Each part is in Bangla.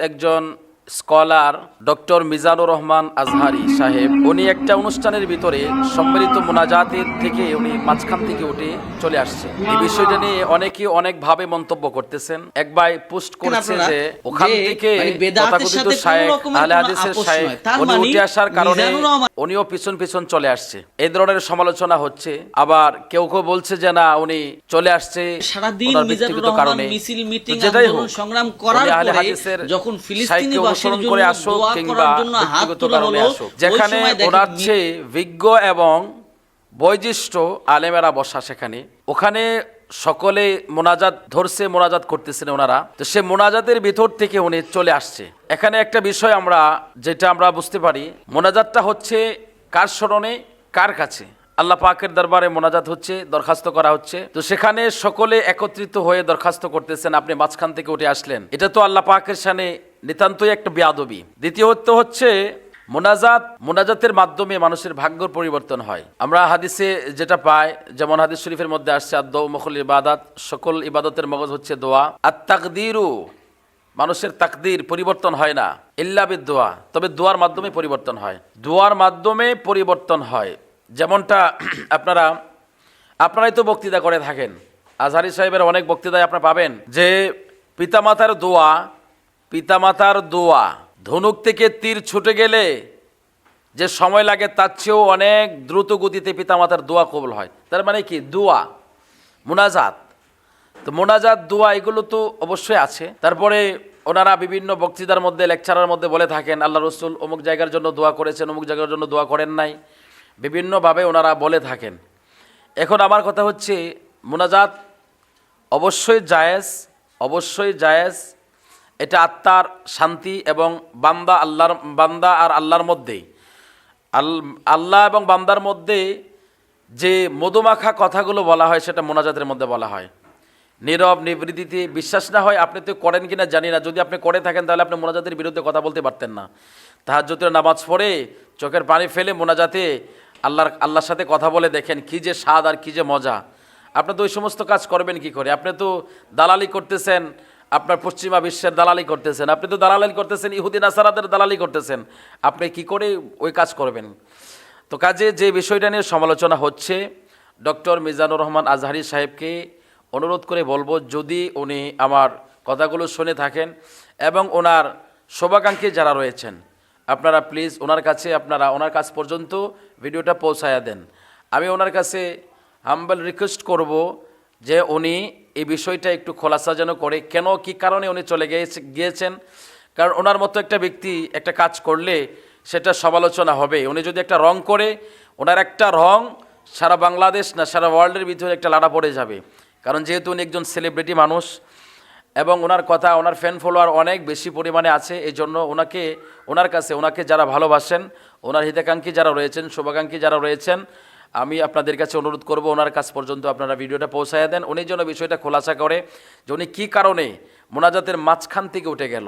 একজন স্কলার ডক্টর মিজানুর রহমান আজহারি সাহেব উনি একটা অনুষ্ঠানের ভিতরে সম্মিলিত মোনাজাতের থেকে উনি মাঝখান থেকে উঠে চলে আসছে এই বিষয়টা নিয়ে অনেকে অনেকভাবে মন্তব্য করতেছেন। এক ভাই পোস্ট করছে যে ওখান থেকে মানে তথাকথিত শায়েখ আহলে হাদিসের শায়েখ উনি মানে উঠে আসার কারণে উনিও পিছন পিছন চলে আসছে। এই ধরনের সমালোচনা হচ্ছে। আবার কেউ কেউ বলছে যে না উনি চলে আসছে সারাদিন মিজানুর রহমান কারণে। মিছিল, মিটিং, আন্দোলন, সংগ্রাম করার পরে যখন ফিলিস্তিনিবাসীর অনুসরণ করে আসুক কিংবা ব্যক্তিগত কারণে আসুক। যেখানে ওনার চেয়ে বিজ্ঞ এবং বয়োজ্যেষ্ঠ আলেমেরা বসা সেখানে। ওখানে সকলে মোনাজাত ধরছে মোনাজাত করতেছেন ওনারা। তো সে মোনাজাতের ভিতর থেকে উনি চলে আসছে। এখানে একটা বিষয় আমরা যেটা আমরা বুঝতে পারি মোনাজাতটা হচ্ছে কার স্মরণে কার কাছে? আল্লাহ পাকের দরবারে মোনাজাত হচ্ছে দরখাস্ত করা হচ্ছে। তো সেখানে সকলে একত্রিত হয়ে দরখাস্ত করতেছেন আপনি মাঝখান থেকে উঠে আসলেন। এটা তো আল্লাহ পাকের সানে নিতান্তই একটা বেয়াদবি। দ্বিতীয়ত হচ্ছে, মোনাজাত মোনাজাতের মাধ্যমে মানুষের ভাগ্যর পরিবর্তন হয়। আমরা হাদিসে যেটা পাই, যেমন হাদিস শরীফের মধ্যে আসছে আদ মখল ইবাদাত, সকল ইবাদতের মগজ হচ্ছে দোয়া। আর তাকদিরু মানুষের তাকদির পরিবর্তন হয় না ইল্লাবিদ দোয়া তবে দোয়ার মাধ্যমে পরিবর্তন হয়। দোয়ার মাধ্যমে পরিবর্তন হয়। যেমনটা আপনারা, আপনারাই তো বক্তৃতা করে থাকেন। আজহারি সাহেবের অনেক বক্তৃতায় আপনারা পাবেন যে, পিতামাতার দোয়া পিতামাতার দোয়া। ধনুক থেকে তীর ছুটে গেলে যে সময় লাগে তার চেয়েও অনেক দ্রুত গতিতে পিতামাতার দোয়া কবল হয়। তার মানে কি? দোয়া, মোনাজাত। তো মোনাজাত, দোয়া এগুলো তো অবশ্যই আছে। তারপরে ওনারা বিভিন্ন বক্তৃতার মধ্যে, লেকচারের মধ্যে বলে থাকেন, আল্লাহ রসুল অমুক জায়গার জন্য দোয়া করেছেন, অমুক জায়গার জন্য দোয়া করেন নাই। বিভিন্নভাবে ওনারা বলে থাকেন। এখন আমার কথা হচ্ছে, মোনাজাত অবশ্যই জায়েজ অবশ্যই জায়েজ এটা আত্মার শান্তি এবং বান্দা আল্লাহর, বান্দা আর আল্লাহর মধ্যে আল, আল্লাহ এবং বান্দার মধ্যে যে মধুমাখা কথাগুলো বলা হয়, সেটা মোনাজাতের মধ্যে বলা হয়। নীরব নিবৃত্তিতে বিশ্বাস না হয় আপনি তো করেন কি না জানি না। যদি আপনি করে থাকেন, তাহলে আপনি মোনাজাতের বিরুদ্ধে কথা বলতে পারতেন না। তাহাজ্জুদের নামাজ পড়ে চোখের পানি ফেলে মোনাজাতে আল্লাহর আল্লাহর সাথে কথা বলে দেখেন, কী যে স্বাদ আর কী যে মজা। আপনি তো ওই সমস্ত কাজ করবেন কি করে? আপনি তো দালালি করতেছেন আপনার পশ্চিমা বিশ্বের দালালি করতেছেন। আপনি তো দালালি করতেছেন ইহুদিন আসারাদের দালালি করতেছেন। আপনি কি করে ওই কাজ করবেন? তো কাজে যে বিষয়টা নিয়ে সমালোচনা হচ্ছে, ডক্টর মিজানুর রহমান আজহারি সাহেবকে অনুরোধ করে বলব, যদি উনি আমার কথাগুলো শুনে থাকেন এবং ওনার শোভাকাঙ্ক্ষী যারা রয়েছেন, আপনারা প্লিজ ওনার কাছে, আপনারা ওনার কাছ পর্যন্ত ভিডিওটা পৌঁছায়া দেন। আমি ওনার কাছে হাম্বল রিকোয়েস্ট করব যে উনি এই বিষয়টা একটু খোলাসা যেন করে, কেন, কি কারণে উনি চলে গিয়েছে গিয়েছেন? কারণ ওনার মতো একটা ব্যক্তি একটা কাজ করলে সেটা সমালোচনা হবে। উনি যদি একটা রং করে, ওনার একটা রং সারা বাংলাদেশ না, সারা ওয়ার্ল্ডের ভিতরে একটা লাড়া পড়ে যাবে। কারণ যেহেতু উনি একজন সেলিব্রিটি মানুষ এবং ওনার কথা, ওনার ফ্যান ফলোয়ার অনেক বেশি পরিমাণে আছে এই জন্য ওনাকে ওনার কাছে ওনাকে যারা ভালোবাসেন, ওনার হিতাকাঙ্ক্ষী যারা রয়েছেন, শুভাকাঙ্ক্ষী যারা রয়েছেন আমি আপনাদের কাছে অনুরোধ করব, ওনার কাছ পর্যন্ত আপনারা ভিডিওটা পৌঁছায় দেন। উনি যেন বিষয়টা খোলাসা করে যে উনি কী কারণে মোনাজাতের মাঝখান থেকে উঠে গেল,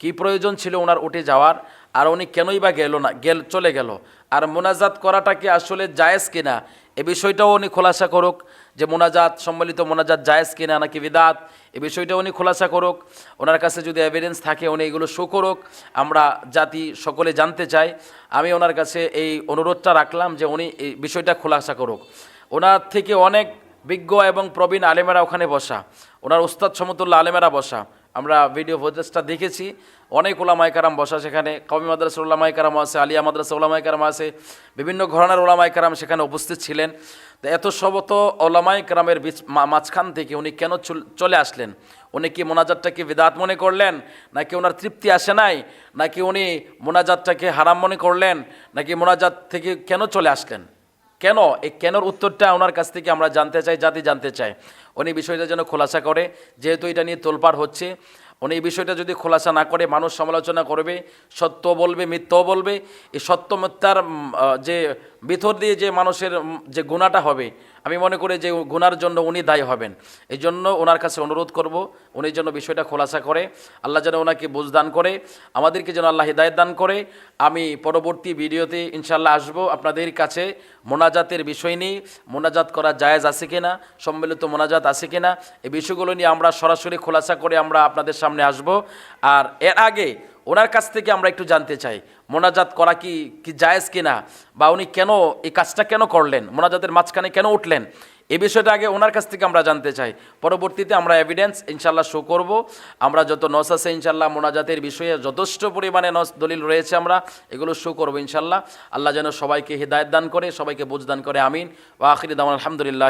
কি প্রয়োজন ছিল ওনার উঠে যাওয়ার, আর উনি কেনই বা গেল না, গেল, চলে গেল। আর মোনাজাত করাটা কি আসলে জায়েজ কিনা এ বিষয়টাও উনি খোলাসা করুক যে মোনাজাত, সম্মিলিত মোনাজাত জায়েজ কিনা নাকি বিদাত, এ বিষয়টা উনি খোলাসা করুক। ওনার কাছে যদি এভিডেন্স থাকে, উনি এগুলো শো করুক। আমরা জাতি সকলে জানতে চাই। আমি ওনার কাছে এই অনুরোধটা রাখলাম যে উনি এই বিষয়টা খোলাসা করুক। ওনার থেকে অনেক বিজ্ঞ এবং প্রবীণ আলেমেরা ওখানে বসা। ওনার উস্তাদ সমতুল্লাহ আলেমেরা বসা। আমরা ভিডিও ফুটেজটা দেখেছি। অনেক ওলামাই কারাম বসা সেখানে কবি মাদ্রাসা ওলামাই কারাম আছে, আলিয়া মাদ্রাসা ওলামাই কারাম আছে, বিভিন্ন ঘরানার ওলামাই কারাম সেখানে উপস্থিত ছিলেন। তো এত সবত ওলামাই কারামের বীচ মা- মাঝখান থেকে উনি কেন চলে আসলেন? উনি কি মোনাজাতটাকে বিদাত মনে করলেন? নাকি ওনার তৃপ্তি আসে নাই? নাকি উনি মোনাজাতটাকে হারাম মনে করলেন? নাকি মোনাজাত থেকে কেন চলে আসলেন? কেন? এই কেনর উত্তরটা ওনার কাছ থেকে আমরা জানতে চাই, জাতি জানতে চাই। উনি বিষয়টা যেন খোলাসা করে, যেহেতু এটা নিয়ে তোলপাড় হচ্ছে, উনি এই বিষয়টা যদি খোলাসা না করে, মানুষ সমালোচনা করবে, সত্য বলবে, মিথ্যাও বলবে, এই সত্য মিথ্যার যে ভিতর দিয়ে যে মানুষের যে গুণাটা হবে, আমি মনে করি যে গুনার জন্য উনি দায়ী হবেন। এই জন্য ওনার কাছে অনুরোধ করব, উনি যেন বিষয়টা খোলাসা করে, আল্লাহ যেন ওনাকে বুঝদান করে, আমাদেরকে যেন আল্লাহ হিদায়ত দান করে। আমি পরবর্তী ভিডিওতে ইনশাল্লাহ আসব আপনাদের কাছে, মোনাজাতের বিষয় নিয়ে, মোনাজাত করা জায়েজ আছে কিনা, সম্মিলিত মোনাজাত আছে কিনা, এই বিষয়গুলো নিয়ে আমরা সরাসরি খোলাসা করে আমরা আপনাদের সামনে আসব। আর এর আগে ওনার কাছ থেকে আমরা একটু জানতে চাই, মোনাজাত করা কি কি জায়েজ কিনা? বা উনি কেন এই কাজটা কেন করলেন? মোনাজাতের মাঝখানে কেন উঠলেন? এ বিষয়টা আগে ওনার কাছ থেকে আমরা জানতে চাই। পরবর্তীতে আমরা এভিডেন্স ইনশাল্লাহ শো করব। আমরা যত নস আছে ইনশাল্লাহ মোনাজাতের বিষয়ে যথেষ্ট পরিমাণে নস দলিল রয়েছে আমরা, এগুলো শো করব ইনশাল্লাহ আল্লাহ যেন সবাইকে হৃদায়ত দান করে, সবাইকে বুঝদান করে, আমিন। ওয়া আখিরি দামান আলহামদুলিল্লাহ